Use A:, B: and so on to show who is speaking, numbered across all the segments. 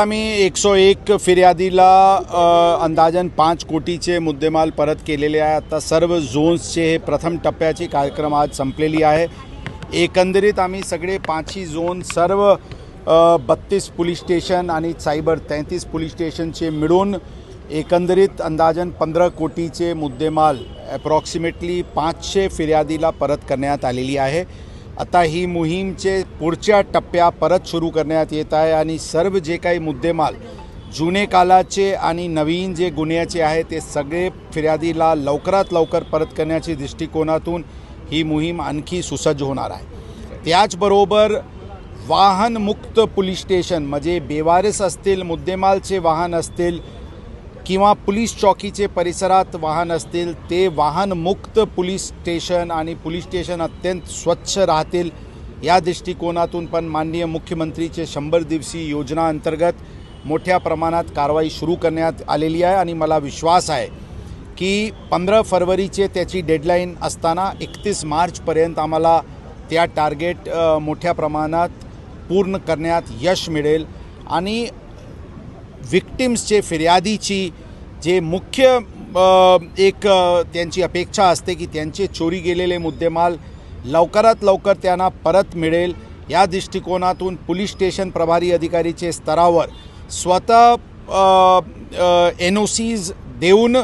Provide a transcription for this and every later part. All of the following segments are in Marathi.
A: आम्ही एकशे एक फिर्यादीला अंदाजन पाच कोटीचे मुद्देमाल परत केलेले आहे. आता सर्व झोन्सचे हे प्रथम टप्प्याची कार्यक्रम आज संपलेली आहे. एकंदरीत आम्ही सगळे पाचही झोन सर्व बत्तीस पोलीस स्टेशन आणि सायबर तेहतीस पोलीस स्टेशनचे मिळून एकंदरीत अंदाजन पंधरा कोटीचे मुद्देमाल ॲप्रॉक्सिमेटली पाचशे फिर्यादीला परत करण्यात आलेली आहे. आता ही मोहीमचे पुढच्या टप्प्या परत सुरू करण्यात येत आहे आणि सर्व जे काही मुद्देमाल जुने कालाचे आणि नवीन जे गुन्ह्याचे आहे ते सगळे फिर्यादीला लवकरात लवकर परत करण्याच्या दृष्टिकोनातून ही मोहीम आणखी सुसज्ज होणार आहे. त्याचबरोबर वाहनमुक्त पोलीस स्टेशन म्हणजे बेवारस असतील मुद्देमालचे वाहन असतील किंवा पोलीस चौकीचे परिसरात वाहन असतील ते वाहनमुक्त पोलीस स्टेशन आणि पोलीस स्टेशन अत्यंत स्वच्छ राहतील या दृष्टिकोनातून पण माननीय मुख्यमंत्रीचे शंभर दिवसीय योजना अंतर्गत मोठ्या प्रमाणात कारवाई सुरू करण्यात आलेली आहे आणि मला विश्वास आहे की पंधरा फरवरीचे त्याची डेडलाईन असताना एकतीस मार्चपर्यंत आम्हाला त्या टार्गेट मोठ्या प्रमाणात पूर्ण करण्यात यश मिळेल. आणि विक्टिम्सचे फिर्यादीची जे मुख्य एक त्यांची अपेक्षा असते की त्यांचे चोरी गेलेले मुद्देमाल लवकरात लवकर त्यांना परत मिळेल. या दृष्टिकोनातून पोलीस स्टेशन प्रभारी अधिकारीचे स्तरावर स्वतः एन ओ सीज देऊन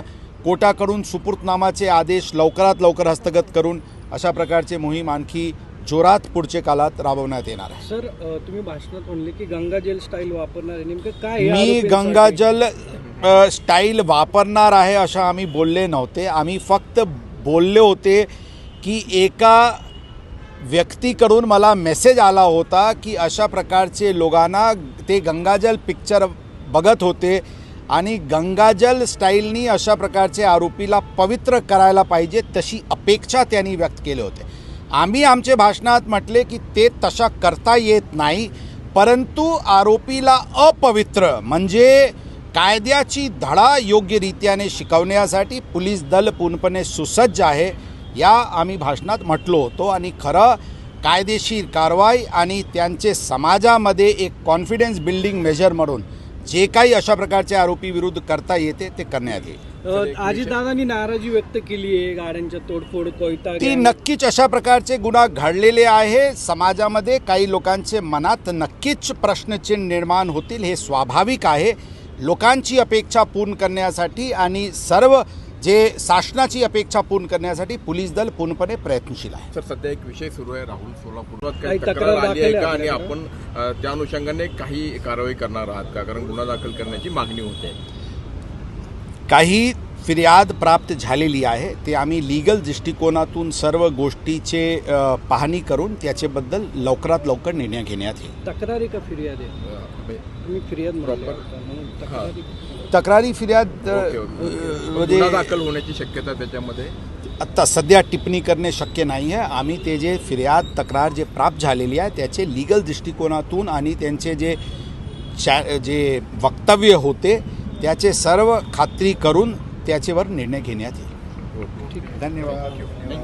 A: कोटाकडून सुपूर्तनामाचे आदेश लवकरात लवकर हस्तगत करून अशा प्रकारचे मोहीम आणखी जोरात पुढच्या काळात राबवण्यात येणार आहे.
B: सर तुम्ही भाषणात म्हणले की गंगा जेल स्टाईल वापरणार आहे. नेमकं काय
A: मी? गंगाजल स्टाईल वापरणार आहे असं आम्ही बोलले नव्हते. आम्ही फक्त बोलले होते की एका व्यक्तीकडून मला मेसेज आला होता की अशा प्रकारचे लोकांना ते गंगाजल पिक्चर बघत होते आणि गंगाजल स्टाईलनी अशा प्रकारचे आरोपीला पवित्र करायला पाहिजे तशी अपेक्षा त्यांनी व्यक्त केले होते. आम्ही आमच्या भाषणात म्हटले की ते तशा करता येत नाही परंतु आरोपीला अपवित्र म्हणजे कायद्याची धडा योग्यरित्याने शिकवण्यासाठी पोलीस दल पूर्णपणे सुसज्ज आहे या आम्ही भाषणात म्हटलो होतो. आणि खरं कायदेशीर कारवाई आणि त्यांचे समाजामध्ये एक कॉन्फिडन्स बिल्डिंग मेजर म्हणून जे काही अशा प्रकारचे आरोपी विरुद्ध करता येते ते करण्यात येईल.
B: अ, आजीदादांनी नाराजी व्यक्त केली आहे गाड्यांच्या तोडफोड कोयता
A: ती. नक्कीच अशा प्रकारचे गुन्हा घडलेले आहे. समाजामध्ये काही लोकांचे मनात नक्कीच प्रश्नचिन्ह निर्माण होतील हे स्वाभाविक आहे. लोकांची अपेक्षा पूर्ण करण्यासाठी आणि सर्व जे शासनाची अपेक्षा पूर्ण करण्यासाठी पोलीस दल पूर्णपणे प्रयत्नशील आहे.
C: सर सध्या एक विषय सुरू आहे राहुल सोलापूरात
B: काही तक्रार
C: आली आहे का? आणि? आपण त्या अनुषंगाने काही कारवाई करणार आहात का? कारण गुन्हा दाखल करण्याची मागणी होते.
A: काही फिर्याद प्राप्त झालेली आहे ते आम्ही लिगल दृष्टिकोनातून सर्व गोष्टीचे पाहणी करून त्याच्याबद्दल लवकरात लवकर निर्णय घेण्यात येईल.
B: तक्रारी का फिर्याद आहे? फिर्याद तक्रारी
A: तक्रारी फिर्याद. म्हणजे
C: दाखल होण्याची शक्यता त्याच्यामध्ये?
A: आत्ता सध्या टिप्पणी करणे शक्य नाही आहे. आम्ही ते जे फिर्याद तक्रार जे प्राप्त झालेली आहे त्याचे लिगल दृष्टिकोनातून आणि त्यांचे जे चॅ जे वक्तव्य होते त्याचे सर्व खात्री करून त्याच्यावर निर्णय घेण्यात येईल.
C: ओके.
A: धन्यवाद.